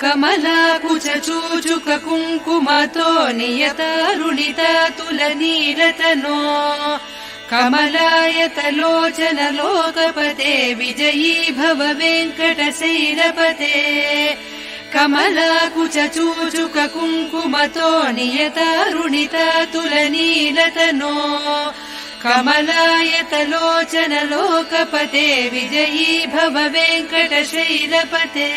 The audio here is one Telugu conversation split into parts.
कमला कुचुजुकुङ्कुमतो नियतारुणित तुलनीलतनो कमलायतलोचनलोकपदे विजयी भव वेङ्कटशैलपते कुचोजुकुङ्कुमतो नियतारुणित तुलनीलतनो कमलायतलोचन लोकपते विजयी भव वेङ्कटशैलपते।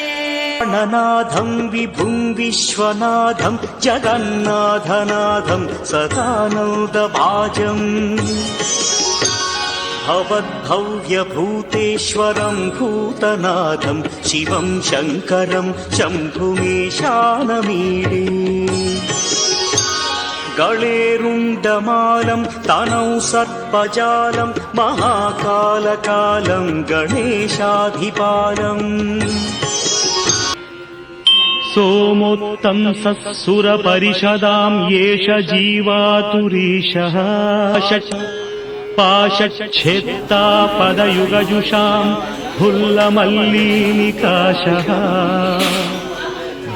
ननाथं विभुम् विश्वनाथम् जगन्नाथनाथम् सदानौ भवद्भव्यभूतेश्वरम् भूतनाथम् शिवम् शङ्करम् शङ्करं शम्भुमेशानमीडे। गळेरुन्दमालं तनौ सत् सर्वजालं महाकालकालं गणेशाधिपालम्। सोमोत्तं सत्सुरपरिषदां येष जीवातुरीशः। पाशच्छेत्तापदयुगजुषां काश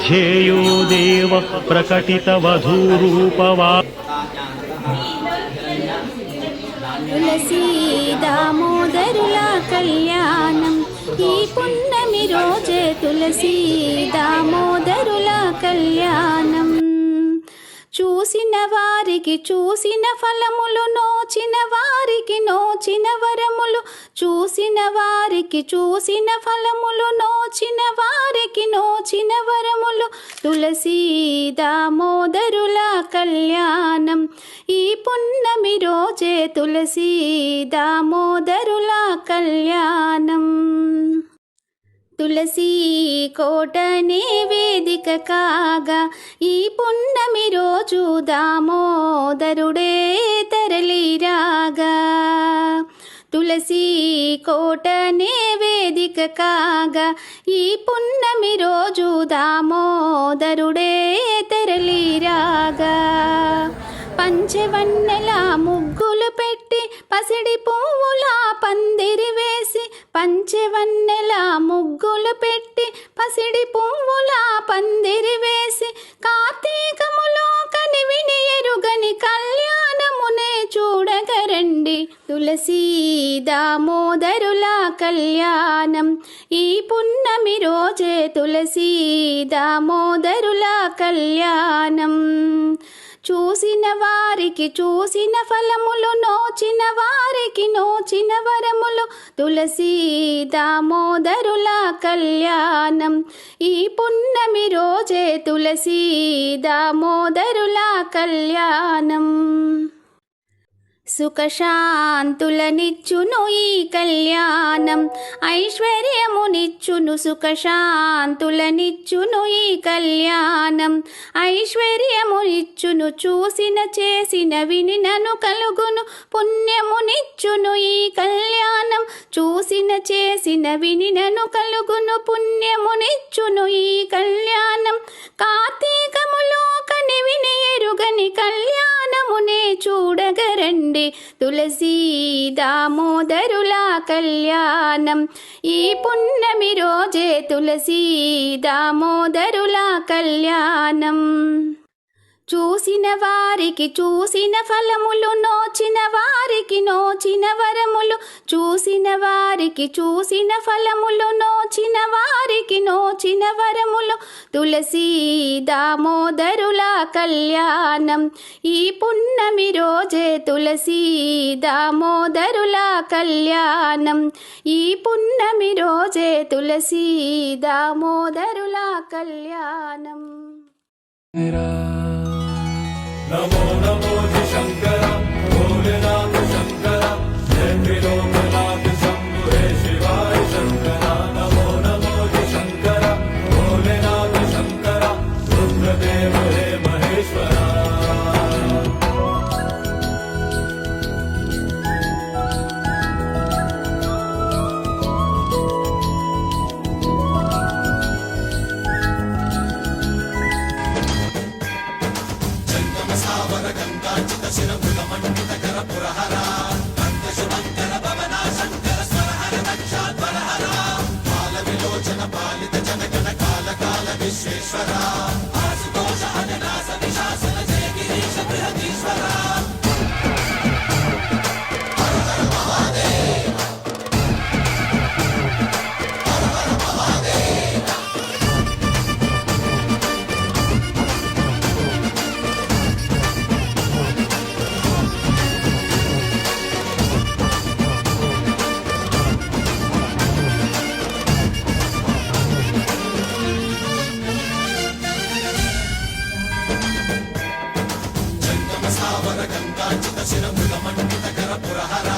ध्येयो देवः प्रकटितवधूरूपवा తులసీ దామోదరుల కళ్యాణం. ఈ పున్నమి రోజే తులసీ దామోదరుల కళ్యాణం. చూసిన వారికి చూసిన ఫలములు నోచిన వారికి నోచిన వరములు. చూసిన వారికి చూసిన ఫలములు నోచిన వారికి నోచిన వరములు. తులసీ దామోదరుల కళ్యాణం. ఈ పున్నమి రోజే తులసీ దామోదరుల కళ్యాణం. తులసీ కోటనే వేదిక కాగా. ఈ పున్నమి రోజు దామోదరుడే తరలిరాగా తులసీ కోటనే వేదిక కాగా ఈ పున్నమి రోజు దామోదరుడే తరలిరాగా పంచవన్నెల ముగ్గులు పెట్టి పసిడి పువ్వుల పందిరి వేసి పంచవన్నెల ముగ్గులు పెట్టి పసిడి పువ్వుల పందిరి వేసి ఈ పున్నమి రోజే తులసీ దామోదరుల కళ్యాణం. చూసిన వారికి చూసిన ఫలములు నోచిన వారికి నోచిన వరములు తులసీ దామోదరుల కళ్యాణం. ఈ పున్నమి రోజే తులసీ దామోదరుల కళ్యాణం. సుఖశాంతులనిచ్చును ఈ కళ్యాణం. ఐశ్వర్యమునిచ్చును సుఖశాంతులనిచ్చును ఈ కళ్యాణం. ఐశ్వర్యమునిచ్చును చూసిన చేసిన వినినను కలుగును. పుణ్యమునిచ్చును ఈ కళ్యాణం. చూసిన చేసిన వినినను కలుగును. పుణ్యమునిచ్చును ఈ కళ్యాణం. కార్తీకములో కనివిని ఎరుగని కళ్యాణమునే చూడగరండి తులసీ దామోదరుల కళ్యాణం. ఈ పున్నమి రోజే తులసీ దామోదరుల కళ్యాణం. చూసిన వారికి చూసిన ఫలములు నోచిన వారికి నోచిన వరములు. చూసిన వారికి చూసిన ఫలములు నోచిన దాచిన వరములు తులసీ దామోదరుల కళ్యాణం ఈ పున్నమి రోజే తులసీ దామోదరుల కళ్యాణం ఈ పున్నమి రోజే తులసీ దామోదరుల కళ్యాణం నమో నమో శంకర గంగాచిత శిరముల మండిత కర పురహరా